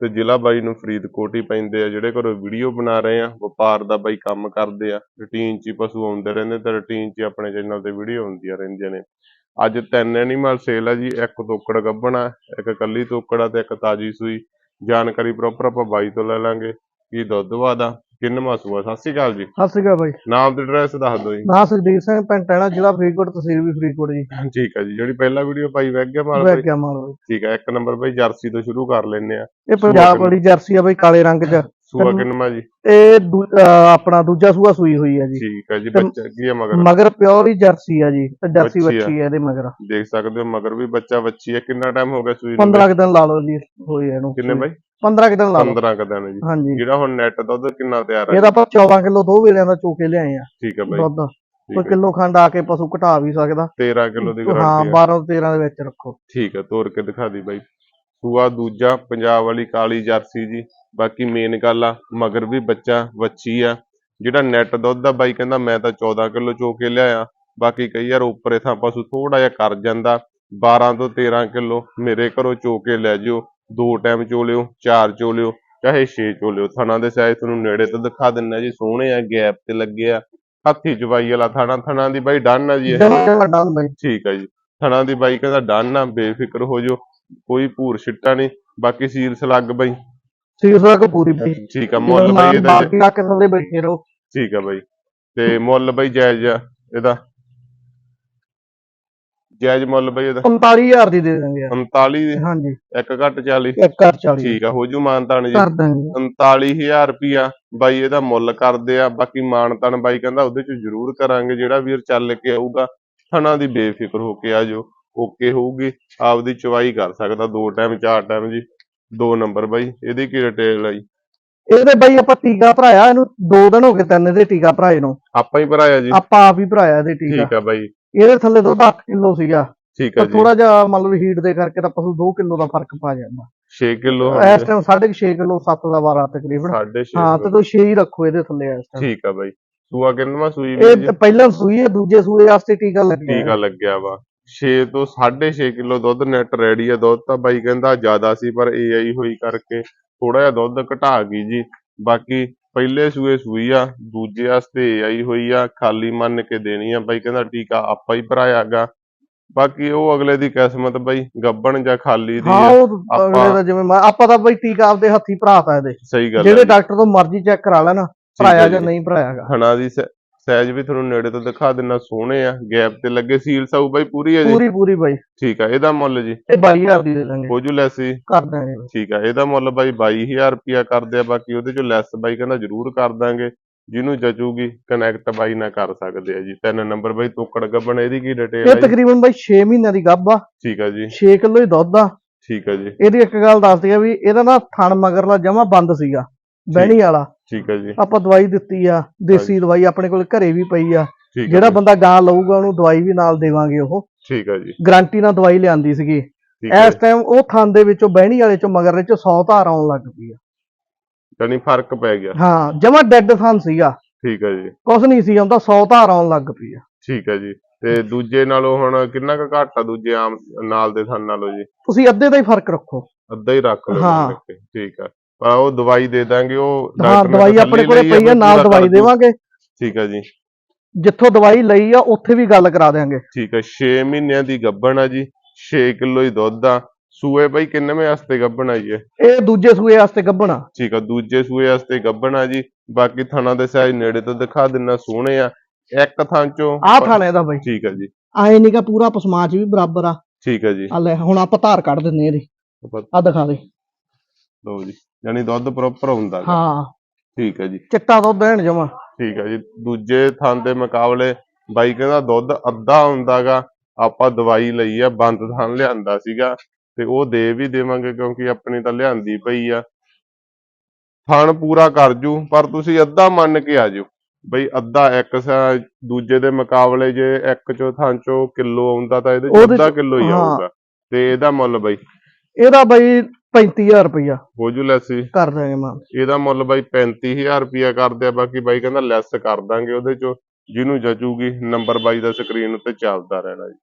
ਤੇ ਜ਼ਿਲ੍ਹਾ ਬਾਈ ਨੂੰ ਫਰੀਦਕੋਟ ਹੀ ਪੈਂਦੇ ਆ, ਜਿਹੜੇ ਘਰੋਂ ਵੀਡੀਓ ਬਣਾ ਰਹੇ ਆ, ਵਪਾਰ ਦਾ ਬਾਈ ਕੰਮ ਕਰਦੇ ਆ ਰੂਟੀਨ 'ਚ ਹੀ ਪਸ਼ੂ ਆਉਂਦੇ ਰਹਿੰਦੇ ਤੇ ਰੂਟੀਨ 'ਚ ਹੀ ਆਪਣੇ ਚੈਨਲ ਤੇ ਵੀਡੀਓ ਆਉਂਦੀਆਂ ਰਹਿੰਦੀਆਂ ਨੇ। ਅੱਜ ਤਿੰਨ ਐਨੀਮਲ ਸੇਲ ਆ ਜੀ, ਇੱਕ ਤੋਕੜ ਗੱਭਣਾ ਇੱਕ ਕੱਲੀ ਤੋਕੜ ਆ ਤੇ ਇੱਕ ਤਾਜੀ ਸੂਈ। ਜਾਣਕਾਰੀ ਪ੍ਰੋਪਰ ਆਪਾਂ ਬਾਈ ਤੋਂ ਲੈ ਲਾਂਗੇ, ਕੀ ਦੁੱਧ ਵਾਦਾ। ਕਿੰਨਵਾਂ ਸੂਆ ਸਤਿ ਸ਼੍ਰੀ ਅਕਾਲ ਜੀ। ਸਤਿ ਸ਼੍ਰੀ ਅਕਾਲ ਬਾਈ। ਨਾਮ ਤੇ ਐਡਰੈਸ ਦੱਸ ਦਿਓ ਜੀ। ਨਾਂ ਸੁਖਦੀਪ ਸਿੰਘ ਪਿੰਡ ਟੈਣਾ ਜ਼ਿਲ੍ਹਾ ਫਰੀਦਕੋਟ ਤਹਿਸੀਲ ਵੀ ਫਰੀਦਕੋਟ ਜੀ। ਠੀਕ ਹੈ ਜੀ। ਜਿਹੜੀ ਪਹਿਲਾ ਵੀਡੀਓ ਪਾਈ ਵੈਗ ਗਿਆ ਮਾਲ ਗਿਆ ਬਾਈ? ਠੀਕ ਹੈ ਇੱਕ ਨੰਬਰ ਬਾਈ ਜਰਸੀ ਤੋਂ ਸ਼ੁਰੂ ਕਰ ਲੈਨੇ ਆ। ਇਹ ਪੰਜਾਬ ਵਾਲੀ ਜਰਸੀ ਆ ਬਾਈ ਕਾਲੇ ਰੰਗ ਚ। ਸੂਆ ਕਿੰਨਵਾਂ ਜੀ? ਇਹ ਦੂ- ਅਹ ਆਪਣਾ ਦੂਜਾ ਸੂਆ ਸੂਈ ਹੋਈ ਆ ਜੀ। ਠੀਕ ਹੈ ਜੀ ਤੇ- ਬੱਚਾ ਕੀ ਹੈ ਮਗਰ? ਮਗਰ ਪਿਓਰ ਹੀ ਜਰਸੀ ਆ ਜੀ ਤੇ ਜਰਸੀ ਵੱਛੀ ਆ। ਬੱਚੀ ਆ ਇਹਦੇ ਮਗਰ। ਦੇਖ ਸਕਦੇ ਹੋ ਮਗਰ ਵੀ ਬੱਚਾ ਬੱਚੀ ਹੈ ਕਿੰਨਾ ਟਾਈਮ ਹੋ ਗਿਆ ਸੂਈ ਨੂੰ? 15 ਕੁ ਦਿਨ ਲਾ ਲਓ ਜੀ ਹੋਈ ਇਹਨੂੰ। ਕਿੰਨੇ ਬਾਈ? 15 ਕੁ ਦਿਨ ਲਾ ਲਓ। 15 ਕ ਦਿਨ ਜੀ। ਹਾਂਜੀ। ਜਿਹੜਾ ਹੁਣ ਨੈਟ ਦੁੱਧ ਕਿੰਨਾ ਤਿਆਰ ਹੈ ਇਹਦਾ ਆਪਾਂ 14 ਕਿਲੋ ਦੋ ਵੇਲਿਆਂ ਦਾ ਚੋਕੇ ਲਿਆਏ ਆ ਠੀਕ ਹੈ ਬਾਈ। ਦੁੱਧ। ਠੀਕ ਕੋਈ ਹੈ ਕਿਲੋ ਖੰਡ ਆ ਕੇ ਪਸ਼ੂ ਘਟਾ ਵੀ ਸਕਦਾ। 13 ਕਿਲੋ ਦੀ ਹਾਂ ਗਾਰੰਟੀ ਹੈ 12 13 ਦੇ ਵਿੱਚ ਰੱਖੋ। ਠੀਕ ਹੈ ਤੋੜ ਕੇ ਦਿਖਾ ਦੀ ਬਾਈ। ਸੂਆ ਦੂਜਾ ਪੰਜਾਬ ਵਾਲੀ ਕਾਲੀ ਜਰਸੀ ਜੀ। ਬਾਕੀ ਮੇਨ ਗੱਲ ਆ ਮਗਰ ਵੀ ਬੱਚਾ ਵੱਛੀ ਆ। ਜਿਹੜਾ ਨੈਟ ਦੁੱਧ ਆ ਬਾਈ ਕਹਿੰਦਾ ਮੈਂ ਤਾਂ 14 ਕਿਲੋ ਚੋ ਕੇ ਲਿਆਇਆ। ਬਾਕੀ ਕਈ ਵਾਰ ਉੱਪਰੇ ਥਾਂ ਪਸ਼ੂ ਥੋੜਾ ਜਿਹਾ ਕਰ ਜਾਂਦਾ। 12 ਤੋਂ 13 ਕਿਲੋ ਮੇਰੇ ਘਰੋਂ ਚੋ ਕੇ ਲੈ ਜਿਓ। ਦੋ ਟਾਈਮ ਚੋ ਲਿਓ ਚਾਰ ਚੋ ਲਿਓ ਚਾਹੇ 6 ਚੋ ਲਿਓ। ਥਣਾ ਦੇ ਸਾਈਜ਼ ਤੁਹਾਨੂੰ ਨੇੜੇ ਤੋਂ ਦਿਖਾ ਦਿੰਨਾ ਜੀ ਸੋਹਣੇ ਆ ਗੈਪ ਤੇ ਲੱਗੇ ਆ। ਹੱਥੀ ਜਵਾਈ ਵਾਲਾ ਥਣਾ ਥਣਾ ਦੀ ਬਾਈ ਡਨ ਆ ਜੀ ਠੀਕ ਹੈ ਜੀ। ਥਣਾ ਦੀ ਬਾਈ ਕਹਿੰਦਾ ਡਨ ਆ ਬੇਫਿਕਰ ਹੋ ਜਾਓ ਕੋਈ ਭੂਰ ਛਿੱਟਾ ਨਹੀਂ। ਬਾਕੀ ਸੀਲ ਸਲੱਗ ਬਾਈ। ਸੀਰਸ ਦਾ ਪੂਰੀ ਬਾਈ ਠੀਕ ਆ ਮੁੱਲ ਬਾਈ ਇਹਦਾ ਬਾਕੀ ਰੱਖ ਥੱਲੇ ਬੈਠੇ ਰਹੋ। ਠੀਕ ਆ ਬਾਈ। ਤੇ ਮੁੱਲ ਬਾਈ ਜਾਇਜ਼ ਆ ਇਹਦਾ। ਜਾਇਜ਼ ਮੁੱਲ ਬਾਈ ਇਹਦਾ। 35000 ਦੀ ਦੇ ਦਾਂਗੇ ਯਾਰ। 39 ਦੀ? ਹਾਂਜੀ। ਇੱਕ ਘੱਟ 40 ਇੱਕ ਕਰ 40 ਠੀਕ ਆ ਹੋ ਜੂ ਮਾਨਤਾਨ ਜੀ। ਕਰ ਦਾਂਗੇ। 39000 ਰੁਪਿਆ ਬਾਈ ਇਹਦਾ ਮੁੱਲ ਕਰਦੇ ਆ। ਬਾਕੀ ਮਾਨਤਾਨ ਬਾਈ ਕਹਿੰਦਾ ਉਹਦੇ ਚ ਜ਼ਰੂਰ ਕਰਾਂਗੇ। ਜਿਹੜਾ ਵੀਰ ਚੱਲ ਕੇ ਆਊਗਾ ਥਣਾ ਦੀ ਬੇਫਿਕਰ ਹੋ ਕੇ ਆ ਜਾਓ। ਓਕੇ ਹੋਊਗੀ। ਆਪਦੀ ਚਵਾਈ ਕਰ ਸਕਦਾ ਦੋ ਟਾਈਮ ਚਾਰ ਟਾਈਮ ਜੀ। ਦੋ ਨੰਬਰ ਬਾਈ ਇਹਦੀ ਕੀ ਡਿਟੇਲ ਆ ਜੀ? ਇਹਦੇ ਬਾਈ ਆਪਾਂ ਟੀਕਾ ਭਰਾਇਆ ਇਹਨੂੰ 2 ਦਿਨ ਹੋ ਗਏ ਤਿੰਨ ਇਹਦੇ ਟੀਕਾ ਭਰਾਏ ਨੂੰ। ਆਪਾਂ ਹੀ ਭਰਾਇਆ ਜੀ। ਆਪਾਂ ਆਪ ਹੀ ਭਰਾਇਆ ਇਹਦੇ ਟੀਕਾ। ਠੀਕ ਆ ਬਾਈ। ਇਹਦੇ ਥੱਲੇ ਦੁੱਧ 8 ਕਿਲੋ ਸੀਗਾ। ਠੀਕ ਆ ਜੀ। ਥੋੜਾ ਜਿਹਾ ਮੰਨ ਲਓ ਹੀਟ ਦੇ ਕਰਕੇ ਤਾਂ ਪਸ਼ੂ 2 ਕਿਲੋ ਦਾ ਫ਼ਰਕ ਪਾ ਜਾਂਦਾ। 6 ਕਿਲੋ ਇਸ ਟਾਈਮ 6.5 ਕਿਲੋ 7 ਦਾ 12 ਤਕਰੀਬਨ। ਸਾਢੇ ਛੇ ਹਾਂ ਕਿੱਲੋ। ਤੇ ਤੁਸੀਂ 6 ਹੀ ਰੱਖੋ ਇਹਦੇ ਥੱਲੇ ਇਸ ਟਾਈਮ ਠੀਕ ਆ ਬਾਈ। ਸੂਆ ਕਿੰਨਵਾਂ ਸੂਈ ਇਹ ਪਹਿਲਾਂ ਸੂਈ ਹੈ ਦੂਜੇ ਸੂਏ ਵਾਸਤੇ ਟੀਕਾ ਲੱਗਿਆ। ਟੀਕਾ ਲੱਗਿਆ ਵਾ। 6 ਤੋਂ 6.5 ਕਿਲੋ ਦੁੱਧ ਨੈਟ ਰੈਡੀ ਆ ਦੁੱਧ ਤਾਂ ਬਾਈ ਕਹਿੰਦਾ ਜ਼ਿਆਦਾ ਸੀ ਪਰ ਏਆਈ ਹੋਈ ਕਰਕੇ ਥੋੜਾ ਜਿਹਾ ਦੁੱਧ ਘਟਾ ਗਈ ਜੀ। ਬਾਕੀ ਪਹਿਲੇ ਸੂਏ ਸੂਈ ਆ ਦੂਜੇ ਵਾਸਤੇ ਏਆਈ ਹੋਈ ਆ ਖਾਲੀ ਮੰਨ ਕੇ ਦੇਣੀ ਆ। ਬਾਈ ਕਹਿੰਦਾ ਟੀਕਾ ਆਪਾਂ ਹੀ ਭਰਾਇਆਗਾ ਬਾਕੀ ਉਹ ਅਗਲੇ ਦੀ ਕਿਸਮਤ ਬਾਈ ਗੱਬਣ ਜਾਂ ਖਾਲੀ ਦੀ ਹਾਂ ਉਹ ਅਗਲੇ ਦਾ ਜਿਵੇਂ ਆਪਾਂ ਤਾਂ ਬਈ ਟੀਕਾ ਆਪਦੇ ਹੱਥੀ ਭਰਾਤਾ ਇਹਦੇ। ਸਹੀ ਗੱਲ ਜਿਹੜੇ ਡਾਕਟਰ ਤੋਂ ਮਰਜ਼ੀ ਚੈੱਕ ਕਰਾ ਲੈਣਾ ਭਰਾਇਆ ਜਾਂ ਨਹੀਂ ਭਰਾਇਆਗਾ ਹਣਾ ਦੀ ਸਾਈਜ਼ ਵੀ ਤੁਹਾਨੂੰ ਨੇੜੇ ਤੋਂ ਦਿਖਾ ਦਿੰਨਾ ਸੋਹਣੇ ਆ ਗੈਪ ਤੇ ਲੱਗੇ ਸੀਲ ਸਾਊ ਬਾਈ ਪੂਰੀ ਹੈ ਜੀ? ਪੂਰੀ ਪੂਰੀ ਬਾਈ। ਠੀਕ ਆ ਇਹਦਾ ਮੁੱਲ ਜੀ? ਇਹ 22000 ਦੀ ਦੇ ਦਾਂਗੇ। ਹੋ ਜੂ ਲੈਸ ਜੀ ਕਰ ਦਾਂਗੇ। ਠੀਕ ਆ ਇਹਦਾ ਮੁੱਲ ਬਾਈ 22000 ਰੁਪਿਆ ਕਰਦੇ ਆ ਬਾਕੀ ਉਹਦੇ ਚੋਂ ਲੈਸ ਬਾਈ ਕਹਿੰਦਾ ਜ਼ਰੂਰ ਕਰ ਦਾਂਗੇ। ਜਿਹਨੂੰ ਜਚੂਗੀ ਕਨੈਕਟ ਬਾਈ ਨਾਲ ਕਰ ਸਕਦੇ ਆ ਜੀ। ਤਿੰਨ ਨੰਬਰ ਬਾਈ ਤੋਕੜ ਗੱਬਣ ਇਹਦੀ ਕੀ ਡਿਟੇਲ ਇਹ ਹੈ ਜੀ? ਤਕਰੀਬਨ ਬਾਈ 6 ਮਹੀਨਿਆਂ ਦੀ ਗੱਭ ਆ। ਠੀਕ ਆ ਜੀ। 6 ਕਿਲੋ ਹੀ ਦੁੱਧ ਆ। ਠੀਕ ਆ ਜੀ। ਇਹਦੀ ਇੱਕ ਗੱਲ ਦੱਸਦੀ ਆ ਵੀ ਇਹਦਾ ਨਾ ਥਣ ਮਗਰਲਾ ਜਮਾ ਬੰਦ ਸੀਗਾ। ਬਹਿਣੀ ਵਾਲਾ। ਠੀਕ ਆ ਜੀ। ਆਪਾਂ ਦਵਾਈ ਦਿੱਤੀ ਆ ਦੇਸੀ ਦਵਾਈ ਆਪਣੇ ਕੋਲ ਘਰੇ ਵੀ ਪਈ ਆ। ਜਿਹੜਾ ਬੰਦਾ ਗਾਂ ਲਊਗਾ ਉਹਨੂੰ ਦਵਾਈ ਵੀ ਨਾਲ ਦੇਵਾਂਗੇ ਉਹ। ਠੀਕ ਆ ਜੀ। ਗਾਰੰਟੀ ਨਾਲ ਦਵਾਈ ਲਿਆਂਦੀ ਸੀਗੀ। ਇਸ ਟਾਈਮ ਉਹ ਥਣ ਦੇ ਵਿੱਚੋਂ ਬਹਿਣੀ ਵਾਲੇ ਚੋਂ ਮਗਰ ਚੋਂ 100 ਧਾਰ ਆਉਣ ਲੱਗ ਪਈ ਆ। ਜਾਨੀ ਫ਼ਰਕ ਪੈ ਗਿਆ। ਹਾਂ ਜਮਾ ਡੈੱਡ ਥਣ ਸੀਗਾ। ਠੀਕ ਆ ਜੀ। ਕੁਛ ਨਹੀਂ ਸੀ ਆਉਂਦਾ 100 ਧਾਰ ਆਉਣ ਲੱਗ ਪਈ ਆ। ਠੀਕ ਆ ਜੀ। ਤੇ ਦੂਜੇ ਨਾਲੋਂ ਹੁਣ ਕਿੰਨਾ ਕੁ ਘੱਟ ਆ ਦੂਜੇ ਆਮ ਨਾਲ ਦੇ ਥਣ ਨਾਲੋਂ ਜੀ? ਤੁਸੀਂ ਅੱਧੇ ਦਾ ਹੀ ਫ਼ਰਕ ਰੱਖੋ। ਅੱਧਾ ਹੀ ਰੱਖ ਲਓ ਹਾਂ। ਠੀਕ ਪਰ ਉਹ ਦਵਾਈ ਦੇ ਦਾਂਗੇ ਉਹ ਹਾਂ ਡਾਕਟਰ ਨੇ ਦਵਾਈ ਤਸੱਲੀ ਆਪਣੇ ਕੋਲੇ ਲਈ ਆ, ਪਈ ਆ ਨਾਲ ਪੂਰਾ ਦਵਾਈ ਕਰ ਦੂ। ਦੇਵਾਂਗੇ। ਠੀਕ ਆ ਜੀ। ਜਿੱਥੋਂ ਦਵਾਈ ਲਈ ਆ ਉੱਥੇ ਵੀ ਗੱਲ ਕਰਾ ਦੇਾਂਗੇ ਠੀਕ ਹੈ 6 ਮਹੀਨਿਆਂ ਦੀ ਗੱਭਣ ਆ ਜੀ 6 ਕਿਲੋ ਹੀ ਦੁੱਧ ਆ। ਸੂਏ ਬਈ ਕਿੰਨਵੇਂ ਵਾਸਤੇ ਗੱਭਣ ਆਈ ਹੈ ਇਹ? ਦੂਜੇ ਸੂਏ ਵਾਸਤੇ ਗੱਭਣਾ ਠੀਕ ਆ ਦੂਜੇ ਸੂਏ ਵਾਸਤੇ ਗੱਭਣ ਆ ਜੀ। ਬਾਕੀ ਥਾਣਾ ਦੇ ਸਾਈਜ਼ ਨੇੜੇ ਤੋਂ ਦਿਖਾ ਦਿੰਨਾ ਸੋਹਣੇ ਆ। ਇੱਕ ਥਾਂ ਚੋਂ ਆਹ ਥਾਣੇ ਇਹਦਾ ਬਾਈ। ਠੀਕ ਆ ਜੀ। ਆਏ ਨਹੀਂਗਾ ਪੂਰਾ ਪਸਮਾਚ ਵੀ ਬਰਾਬਰ ਆ। ਠੀਕ ਆ ਜੀ। ਆ ਲੈ ਹੁਣ ਆਪਾਂ ਧਾਰ ਕੱਢ ਦਿੰਨੇ ਇਹਦੀ। ਆਪਾਂ- ਆ ਦਿਖਾ ਦੇ। ਲਓ ਜੀ। ਯਾਨੀ ਦੁੱਧ ਪ੍ਰੋਪਰ ਹੁੰਦਾ ਗਾ। ਹਾਂ। ਠੀਕ ਆ ਜੀ। ਚਿੱਟਾ ਦੁੱਧ ਦੇਣ ਜਮਾ। ਠੀਕ ਆ ਜੀ। ਦੂਜੇ ਥਾਂ ਦੇ ਮੁਕਾਬਲੇ ਬਾਈ ਕਹਿੰਦਾ ਦੁੱਧ ਅੱਧਾ ਹੁੰਦਾਗਾ ਆਪਾਂ ਦਵਾਈ ਲਈ ਆ ਬੰਦ ਥਾਂ ਲਿਆਂਦਾ ਸੀਗਾ ਤੇ ਉਹ ਦੇ ਵੀ ਦੇਵਾਂਗੇ ਕਿਉਂਕਿ ਆਪਣੀ ਤਾਂ ਲਿਆਂਦੀ ਪਈ ਆ। ਥਣ ਪੂਰਾ ਕਰ ਜੂ ਪਰ ਤੁਸੀਂ ਅੱਧਾ ਮੰਨ ਕੇ ਆ ਜਾਓ। ਬਈ ਅੱਧਾ ਇੱਕ ਸਾ- ਦੂਜੇ ਦੇ ਮੁਕਾਬਲੇ ਜੇ ਇੱਕ ਚੋਂ ਥਾਂ ਚੋਂ ਕਿਲੋ ਆਉਂਦਾ ਤਾਂ ਇਹਦੇ ਚ ਉਹਦੇ ਚ- ਅੱਧਾ ਕਿਲੋ ਹੀ ਹਾਂ। ਆਊਗਾ। ਤੇ ਇਹਦਾ ਮੁੱਲ ਬਈ। ਇਹਦਾ ਬਾਈ 35000 ਰੁਪਇਆ ਹੋ ਜੂ ਲੈਸ ਜੀ। ਕਰ ਦਾਂਗੇ ਮਾਨ ਇਹਦਾ ਮੁੱਲ ਬਾਈ 35000 ਰੁਪਇਆ ਕਰਦੇ ਆ ਬਾਕੀ ਬਾਈ ਕਹਿੰਦਾ ਲੈਸ ਕਰ ਦਾਂਗੇ ਉਹਦੇ ਚੋਂ ਜਿਹਨੂੰ ਜਚੂਗੀ ਨੰਬਰ ਬਾਈ ਦਾ ਸਕਰੀਨ ਉੱਤੇ ਚੱਲਦਾ ਰਹਿਣਾ ਜੀ।